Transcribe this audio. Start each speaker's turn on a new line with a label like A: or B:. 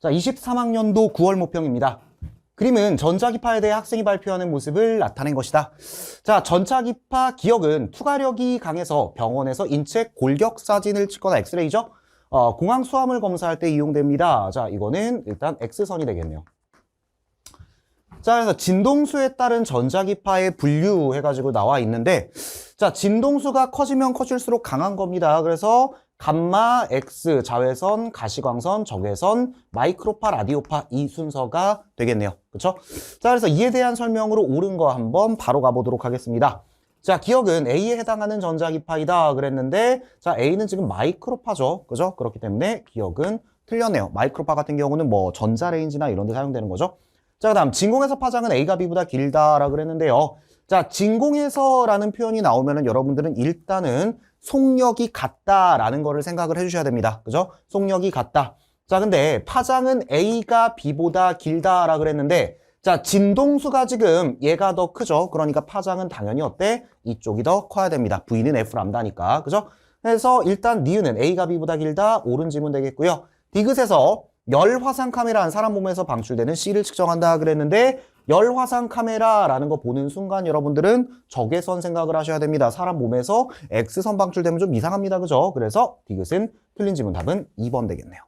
A: 자, 23학년도 9월 모평입니다. 그림은 전자기파에 대해 학생이 발표하는 모습을 나타낸 것이다. 자, 전자기파 기억은 투과력이 강해서 병원에서 인체 골격 사진을 찍거나 엑스레이죠. 어, 공항 수화물 검사할 때 이용됩니다. 자, 이거는 일단 X선이 되겠네요. 자, 그래서 진동수에 따른 전자기파의 분류 해가지고 나와 있는데, 자, 진동수가 커지면 커질수록 강한 겁니다. 그래서 감마, X, 자외선, 가시광선, 적외선, 마이크로파, 라디오파 이 순서가 되겠네요. 그렇죠? 자, 그래서 이에 대한 설명으로 옳은 거 한번 바로 가보도록 하겠습니다. 자, 기억은 A에 해당하는 전자기파이다 그랬는데, 자, A는 지금 마이크로파죠. 그죠? 그렇기 때문에 기억은 틀렸네요. 마이크로파 같은 경우는 뭐 전자레인지나 이런 데 사용되는 거죠. 자, 그 다음, 진공에서 파장은 A가 B보다 길다라 그랬는데요. 자, 진공에서라는 표현이 나오면은 여러분들은 일단은 속력이 같다라는 거를 생각을 해주셔야 됩니다. 그죠? 속력이 같다. 자, 근데 파장은 A가 B보다 길다라 그랬는데, 자, 진동수가 지금 얘가 더 크죠? 그러니까 파장은 당연히 어때? 이쪽이 더 커야 됩니다. V는 F 람다니까. 그죠? 그래서 일단 니은은 A가 B보다 길다. 옳은 지문 되겠고요. 디귿에서 열 화상 카메라 사람 몸에서 방출되는 C를 측정한다 그랬는데 열 화상 카메라라는 거 보는 순간 여러분들은 적외선 생각을 하셔야 됩니다. 사람 몸에서 X선 방출되면 좀 이상합니다. 그죠? 그래서 디귿은 틀린 지문 답은 2번 되겠네요.